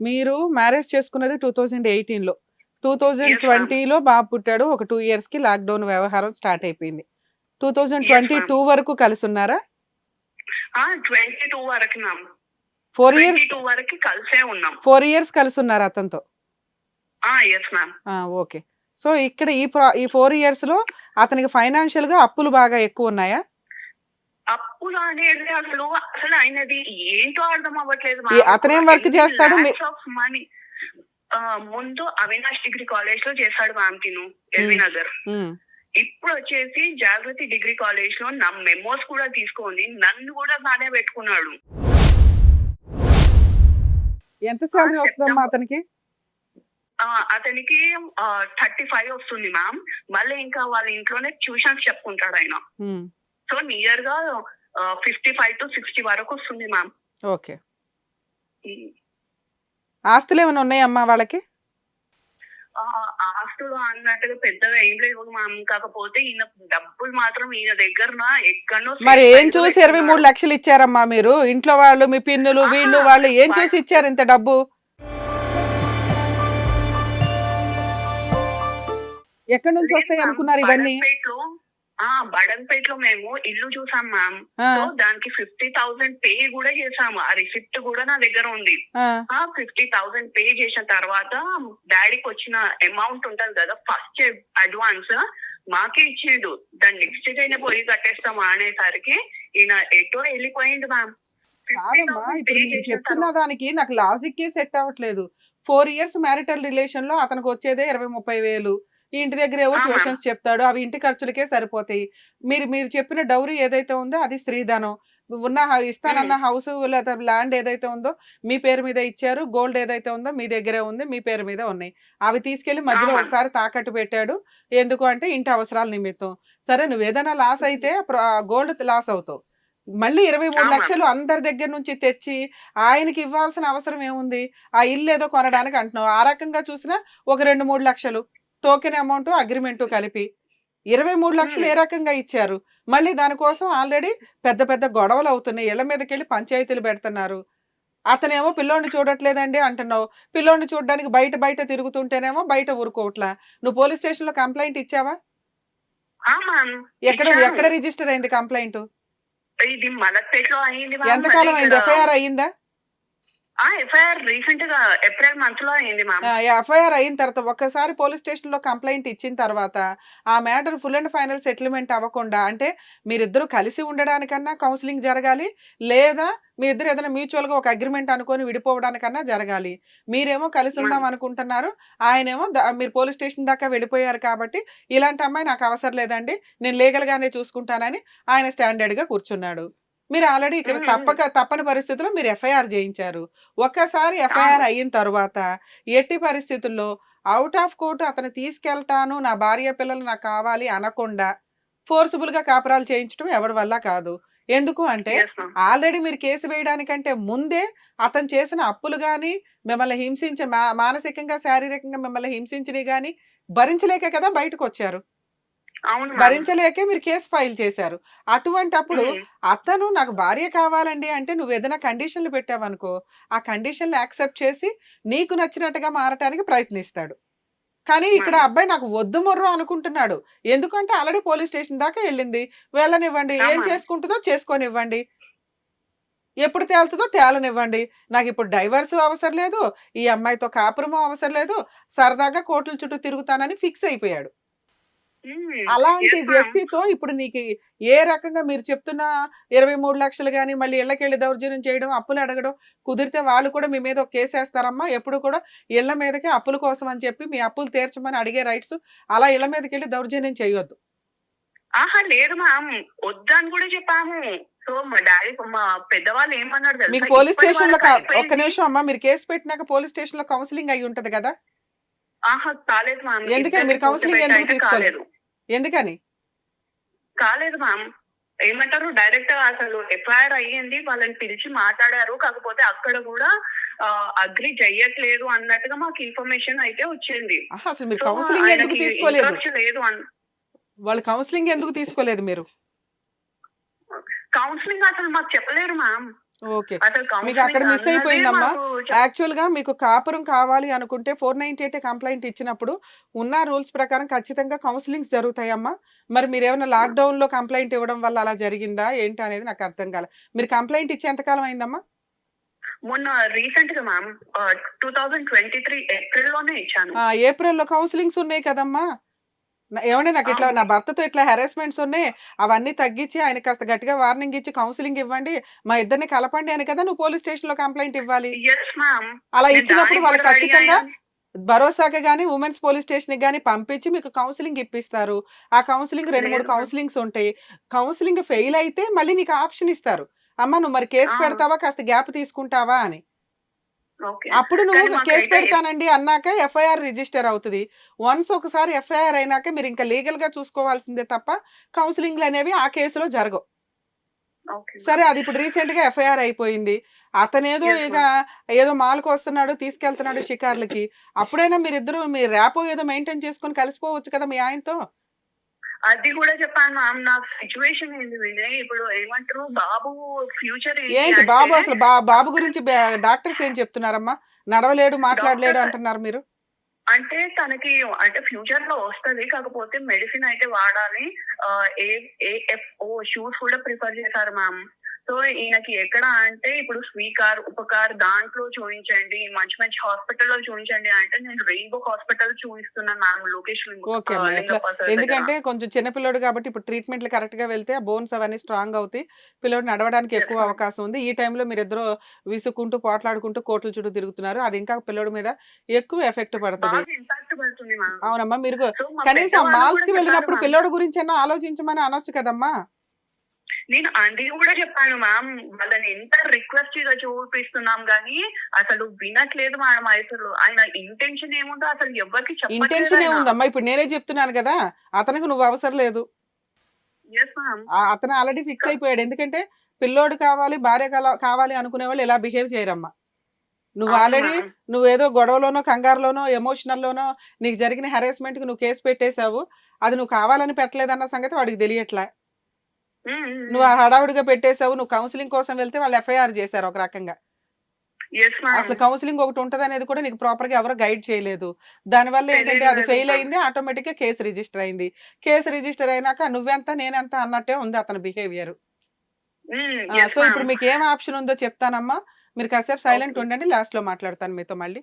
మీరు మ్యారేజ్ చేసుకున్నది two thousand ఎయిటీన్లో. Two thousand. ట్వంటీలో బాబు పుట్టాడు. ఒక టూ ఇయర్స్కి లాక్డౌన్ వ్యవహారం స్టార్ట్ అయిపోయింది. టూ థౌజండ్ ట్వంటీ టూ వరకు కలిసి ఉన్నారా? ఫోర్ ఇయర్స్ టూ వరకు కలిసే ఉన్నాం. ఫోర్ ఇయర్స్ కలిసి ఉన్నారు అతనితో? ఓకే సో ఇక్కడ ఈ ఈ ఫోర్ ఇయర్స్లో అతనికి ఫైనాన్షియల్గా అప్పులు బాగా ఎక్కువ ఉన్నాయా? అప్పులు అనేది అసలు అసలు ఆయనది ఏంటో అర్థం అవ్వట్లేదు అతనేం work చేస్తాడు? మనీ ముందు అవినాష్ డిగ్రీ కాలేజ్లో చేశాడు మ్యామ్ తిను ఎల్వి. నగర్. ఇప్పుడు వచ్చేసి జాగృతి డిగ్రీ కాలేజ్లో నా మెమోస్ కూడా తీసుకొని నన్ను కూడా బాగానే పెట్టుకున్నాడు. ఎంత శాలరీ వస్తుందమ్మా. అతనికి? ఆ, అతనికి థర్టీ ఫైవ్ వస్తుంది మ్యామ్ మళ్ళీ ఇంకా వాళ్ళ ఇంట్లోనే ట్యూషన్స్ చెప్పుకుంటాడు ఆయన. సో నియర్గా ఫిఫ్టీ ఫైవ్ టు సిక్స్టీ వరకు వస్తుంది మ్యామ్ ఓకే. ఆస్తులు ఏమైనా ఉన్నాయమ్మా వాళ్ళకి? ఆస్తులు అన్నట్టుగా పెద్దగా ఏం లేవు మ్యామ్ కాకపోతే ఈయన డబ్బులు మాత్రం ఈయన దగ్గర ఎక్కడో మరి ఏం చూసి ఇరవై మూడు. లక్షలు ఇచ్చారమ్మా మీరు? ఇంట్లో వాళ్ళు మీ పిన్నులు వీళ్ళు వాళ్ళు ఏం చూసి ఇచ్చారు ఇంత డబ్బు? ఎక్కడి నుంచి వస్తాయి అనుకున్నారు ఇవన్నీ? బడన్పేటలో ఆ బడన్పేట్లో మేము ఇల్లు చూసాం మ్యామ్. సో దానికి ఫిఫ్టీ థౌసండ్ పే కూడా చేసాము. ఆ రిసిప్ట్ కూడా నా దగ్గర ఉంది. ఫిఫ్టీ థౌసండ్ పే చేసిన తర్వాత డాడీకి వచ్చిన అమౌంట్ ఉంటది కదా ఫస్ట్ అడ్వాన్స్ మాకే ఇచ్చిండు. దాన్ని నెక్స్ట్ డే అయినా పోయి కట్టేస్తాం అనేసరికి ఈయన ఎటో వెళ్ళిపోయిండు మ్యామ్. కాదమ్మా ఇప్పుడు మీరు చెప్తున్న దానికి నాకు లాజిక్కే సెట్ అవ్వట్లేదు. ఫోర్ ఇయర్స్ మ్యారిటల్ రిలేషన్లో అతనికి వచ్చేదే ఇరవై ముప్పై వేలు. ఈ ఇంటి దగ్గర ఏవో ఆహా. ట్యూషన్స్ చెప్తాడు అవి ఇంటి ఖర్చులకే సరిపోతాయి. మీరు మీరు చెప్పిన డౌరీ ఏదైతే ఉందో అది స్త్రీధనం. ఉన్న ఇస్తానన్న హౌస్ లేదా ల్యాండ్ ఏదైతే ఉందో మీ పేరు మీద ఇచ్చారు గోల్డ్ ఏదైతే ఉందో మీ దగ్గరే ఉంది మీ పేరు మీద ఉన్నాయి. అవి తీసుకెళ్ళి మధ్యలో. ఒకసారి తాకట్టు పెట్టాడు. ఎందుకు అంటే ఇంటి అవసరాల నిమిత్తం. సరే నువ్వు ఏదైనా లాస్ అయితే గోల్డ్ లాస్ అవుతావు. మళ్ళీ ఇరవై మూడు. లక్షలు అందరి దగ్గర నుంచి తెచ్చి ఆయనకి ఇవ్వాల్సిన అవసరం ఏముంది? ఆ ఇల్లు ఏదో కొనడానికి అంటున్నావు. ఆ రకంగా చూసినా ఒక రెండు మూడు లక్షలు. టోకెన్ అమౌంట్ అగ్రిమెంట్ కలిపి ఇరవై మూడు లక్షలు ఏ రకంగా ఇచ్చారు? మళ్ళీ దానికోసం ఆల్రెడీ పెద్ద పెద్ద గొడవలు అవుతున్నాయి. ఇళ్ళ మీదకి వెళ్ళి పంచాయతీలు పెడుతున్నారు. అతనేమో పిల్లోడిని చూడట్లేదండి అంటున్నావు. పిల్లోడిని చూడడానికి బయట బయట తిరుగుతుంటేనేమో బయట ఊరుకోవట్లా. నువ్వు పోలీస్ స్టేషన్లో కంప్లైంట్ ఇచ్చావా? ఎక్కడ ఎక్కడ రిజిస్టర్ అయింది కంప్లైంట్? ఎంతకాలం అయింది? ఎఫ్ఐఆర్ అయిందా ఎఫ్ఐఆర్ రీసెంట్గా ఏప్రిల్ మంత్లో అయింది ఎఫ్ఐఆర్ అయిన తర్వాత ఒక్కసారి పోలీస్ స్టేషన్లో కంప్లైంట్ ఇచ్చిన తర్వాత ఆ matter full and final settlement అవ్వకుండా అంటే మీరిద్దరు కలిసి ఉండడానికన్నా కౌన్సిలింగ్ జరగాలి లేదా మీ ఇద్దరు ఏదైనా మ్యూచువల్గా ఒక అగ్రిమెంట్ అనుకొని విడిపోవడానికన్నా జరగాలి. మీరేమో కలిసి ఉందాం అనుకుంటున్నారు ఆయనేమో మీరు పోలీస్ స్టేషన్ దాకా వెళ్ళిపోయారు కాబట్టి ఇలాంటి అమ్మాయి నాకు అవసరం లేదండి నేను లీగల్ గానే చూసుకుంటానని ఆయన స్టాండర్డ్గా కూర్చున్నాడు. మీరు ఆల్రెడీ ఇక్కడ. తప్పక తప్పని పరిస్థితుల్లో మీరు ఎఫ్ఐఆర్ చేయించారు ఒక్కసారి ఎఫ్ఐఆర్ అయిన తర్వాత ఎట్టి పరిస్థితుల్లో అవుట్ ఆఫ్ కోర్టు అతను తీసుకెళ్తాను నా భార్య పిల్లలు నాకు కావాలి అనకుండా ఫోర్సుబుల్గా కాపురాలు చేయించడం ఎవరి వల్ల కాదు ఎందుకు అంటే. ఆల్రెడీ మీరు కేసు వేయడానికంటే ముందే అతను చేసిన అప్పులు గాని మిమ్మల్ని హింసించ మానసికంగా శారీరకంగా మిమ్మల్ని హింసించినవి గాని భరించలేకే కదా బయటకు వచ్చారు. భరించలేకే మీరు కేసు ఫైల్ చేశారు. అటువంటి అప్పుడు. అతను నాకు భార్య కావాలండి అంటే నువ్వు ఏదైనా కండిషన్లు పెట్టావనుకో ఆ కండిషన్లు యాక్సెప్ట్ చేసి నీకు నచ్చినట్టుగా మారటానికి ప్రయత్నిస్తాడు. కానీ ఇక్కడ. అబ్బాయి నాకు వద్దు మొర్రు అనుకుంటున్నాడు. ఎందుకంటే ఆల్రెడీ పోలీస్ స్టేషన్ దాకా వెళ్ళింది. వెళ్ళనివ్వండి. ఏం. చేసుకుంటుందో చేసుకోనివ్వండి. ఎప్పుడు తేలుతుందో తేలనివ్వండి. నాకు ఇప్పుడు డైవర్స్ అవసరం లేదు. ఈ అమ్మాయితో కాపురము అవసరం లేదు. సరదాగా కోర్టుల చుట్టూ తిరుగుతానని ఫిక్స్ అయిపోయాడు. అలాంటి. వ్యక్తితో ఇప్పుడు నీకు ఏ రకంగా మీరు చెప్తున్న ఇరవై మూడు లక్షలు కానీ మళ్ళీ ఇళ్ళకెళ్ళి దౌర్జన్యం చేయడం అప్పులు అడగడం కుదిరితే వాళ్ళు కూడా మీ మీద ఒక కేసు వేస్తారమ్మా. ఎప్పుడు కూడా ఇళ్ళ మీదకి అప్పుల కోసం అని చెప్పి మీ అప్పులు తీర్చమని అడిగే రైట్స్ అలా ఇళ్ళ మీదకి వెళ్ళి దౌర్జన్యం చేయొద్దు. ఆహా లేదు మ్యామ్ వద్దని కూడా చెప్పాము. సో మా డాడీ మా పెద్దవాళ్ళు ఏమన్నారు? మీకు పోలీస్ స్టేషన్లో ఒక్క. నిమిషం అమ్మా. మీరు కేసు పెట్టినాక పోలీస్ స్టేషన్లో కౌన్సిలింగ్ అయి ఉంటది కదా? ఆహా కాలేదు మ్యామ్ ఎందుకని? మీరు కూర్చోబెట్టి ఎందుకు తీసుకోలేదు? ఎందుకని? కాలేదు మ్యామ్ ఏమంటారు? డైరెక్ట్ అసలు ఎఫ్ఐఆర్ అయ్యింది. వాళ్ళని పిలిచి మాట్లాడారు. కాకపోతే అక్కడ కూడా అగ్రి చెయ్యట్లేదు అన్నట్టుగా మాకు ఇన్ఫర్మేషన్ అయితే వచ్చింది. అసలు మీరు కౌన్సిలింగ్ ఎందుకు తీసుకోలేదు? లేదు వాళ్ళు కౌన్సిలింగ్ ఎందుకు తీసుకోలేదు మీరు? కౌన్సిలింగ్ అసలు మాకు చెప్పలేరు మ్యామ్ ఓకే. మీకు అక్కడ మిస్ అయిపోయిందమ్మా. యాక్చువల్గా మీకు కాపురం కావాలి అనుకుంటే ఫోర్ నైన్టీ ఎయిట్ కంప్లైంట్ ఇచ్చినప్పుడు ఉన్న రూల్స్ ప్రకారం ఖచ్చితంగా కౌన్సిలింగ్స్ జరుగుతాయమ్మా. మరి మీరు ఏమైనా లాక్డౌన్లో కంప్లైంట్ ఇవ్వడం వల్ల అలా జరిగిందా? ఏంటి అనేది నాకు అర్థం కాలే. మీరు కంప్లైంట్ ఇచ్చి ఎంతకాలం అయిందమ్మా? మొన్న రీసెంట్గా ma'am two thousand twenty three ఏప్రిల్లోనే ఇచ్చాను. ఆ, ఏప్రిల్లో కౌన్సిలింగ్స్ ఉన్నాయి కదమ్మా. ఏమంటే నాకు ఇట్లా. నా భర్తతో ఇట్లా హెరాస్మెంట్స్ ఉన్నాయి. అవన్నీ తగ్గించి ఆయన కాస్త గట్టిగా వార్నింగ్ ఇచ్చి కౌన్సిలింగ్ ఇవ్వండి. మా ఇద్దరిని కలపండి అని కదా నువ్వు పోలీస్ స్టేషన్లో కంప్లైంట్ ఇవ్వాలి అలా ఇచ్చినప్పుడు వాళ్ళు ఖచ్చితంగా. భరోసాకి కానీ ఉమెన్స్ పోలీస్ స్టేషన్ కానీ పంపించి మీకు కౌన్సిలింగ్ ఇప్పిస్తారు. ఆ కౌన్సిలింగ్ రెండు మూడు. కౌన్సిలింగ్స్ ఉంటాయి. కౌన్సిలింగ్ ఫెయిల్ అయితే మళ్ళీ నీకు ఆప్షన్ ఇస్తారు. అమ్మ నువ్వు మరి కేసు. పెడతావా? కాస్త గ్యాప్ తీసుకుంటావా? అని. అప్పుడు నువ్వు కేసు పెడతానండి అన్నాక ఎఫ్ఐఆర్ రిజిస్టర్ అవుతుంది. వన్స్ ఒకసారి ఎఫ్ఐఆర్ అయినాక మీరు ఇంకా లీగల్గా చూసుకోవాల్సిందే తప్ప కౌన్సిలింగ్లు అనేవి ఆ కేసులో జరగవు. సరే అది ఇప్పుడు రీసెంట్గా ఎఫ్ఐఆర్ అయిపోయింది. అతనేదో ఇక ఏదో మాల్కి వస్తున్నాడు తీసుకెళ్తున్నాడు షికార్లకి. అప్పుడైనా మీరిద్దరు మీ ర్యాపో ఏదో మెయింటైన్ చేసుకొని కలిసిపోవచ్చు కదా మీ ఆయనతో? అది కూడా చెప్పాను మ్యామ్ నాకు సిచ్యువేషన్ ఏంది వినయ్ ఇప్పుడు ఏమంటారు? బాబు ఫ్యూచర్ ఏంటి బాబు అసలు? బాబు గురించి డాక్టర్స్ ఏం చెప్తున్నారమ్మా? నడవలేడు మాట్లాడలేడు అంటున్నారు మీరు. అంటే తనకి అంటే ఫ్యూచర్లో వస్తది కాకపోతే మెడిసిన్ అయితే వాడాలి. ఏ ఏఎఫ్ఓ షూస్ కూడా ప్రిఫర్ చేశారు మ్యామ్ సో ఈయనకి ఎక్కడ అంటే ఇప్పుడు స్వీకార్ ఉపకార్ దాంట్లో చూపించండి మంచి మంచి హాస్పిటల్లో చూపించండి అంటే నేను రెయిన్బో హాస్పిటల్ చూపిస్తున్నాను మ్యామ్ లోకేష్ లింగ- ఓకే ఆ, అమ్మా, ఎట్లా- లింగప్ప సార్ ఎందుకంటే. కొంచెం చిన్నపిల్లడు కాబట్టి ఇప్పుడు ట్రీట్మెంట్లు కరెక్ట్గా వెళ్తే బోన్స్ అవన్నీ స్ట్రాంగ్ అవుతాయి. పిల్లడు నడవడానికి ఎక్కువ. అవకాశం ఉంది. ఈ టైంలో మీరు ఇద్దరు విసుక్కుంటూ పోట్లాడుకుంటూ కోట్ల చుట్టూ తిరుగుతున్నారు. అది ఇంకా పిల్లడి మీద ఎక్కువ ఎఫెక్ట్ పడుతుంది. అవునమ్మా మీరు కనీసం మాల్స్కి వెళ్ళినప్పుడు పిల్లోడి గురించి ఆలోచించమని అనొచ్చు కదమ్మా. నేను అది కూడా చెప్పాను మ్యామ్ వాళ్ళని ఎంత రిక్వెస్ట్గా చూపిస్తున్నాం గానీ అసలు వినట్లేదు మేడం అసలు ఆయన ఇంటెన్షన్ ఏముందో అసలు ఎవరికి ఇంటెన్షన్ ఏముందమ్మా? ఇప్పుడు నేనే చెప్తున్నాను కదా అతనికి నువ్వు అవసరం లేదు. అతను ఆల్రెడీ ఫిక్స్ అయిపోయాడు. ఎందుకంటే పిల్లోడు కావాలి భార్య కావాలి అనుకునే వాళ్ళు ఇలా బిహేవ్ చేయరమ్మా. నువ్వు ఆల్రెడీ నువ్వేదో గొడవలోనో కంగారులోనో ఎమోషనల్లోనో నీకు జరిగిన హెరాస్మెంట్కి నువ్వు కేసు పెట్టేశావు. అది నువ్వు కావాలని పెట్టలేదన్న సంగతి వాడికి తెలియట్లా. నువ్వు ఆ హడావుడిగా పెట్టేశావు నువ్వు కౌన్సిలింగ్ కోసం వెళ్తే వాళ్ళు ఎఫ్ఐఆర్ చేశారు ఒక రకంగా. అసలు కౌన్సిలింగ్ ఒకటి ఉంటది అనేది కూడా నీకు ప్రాపర్గా ఎవరు గైడ్ చేయలేదు. దానివల్ల ఏంటంటే అది ఫెయిల్. అయింది ఆటోమేటిక్గా కేసు రిజిస్టర్ అయింది. కేసు రిజిస్టర్ అయినాక నువ్వెంత నేనెంత అన్నట్టే ఉంది అతని బిహేవియర్ సో ఇప్పుడు మీకు ఏం ఆప్షన్ ఉందో చెప్తానమ్మా. మీరు కాసేపు సైలెంట్. ఉండండి లాస్ట్లో మాట్లాడతాను మీతో మళ్ళీ.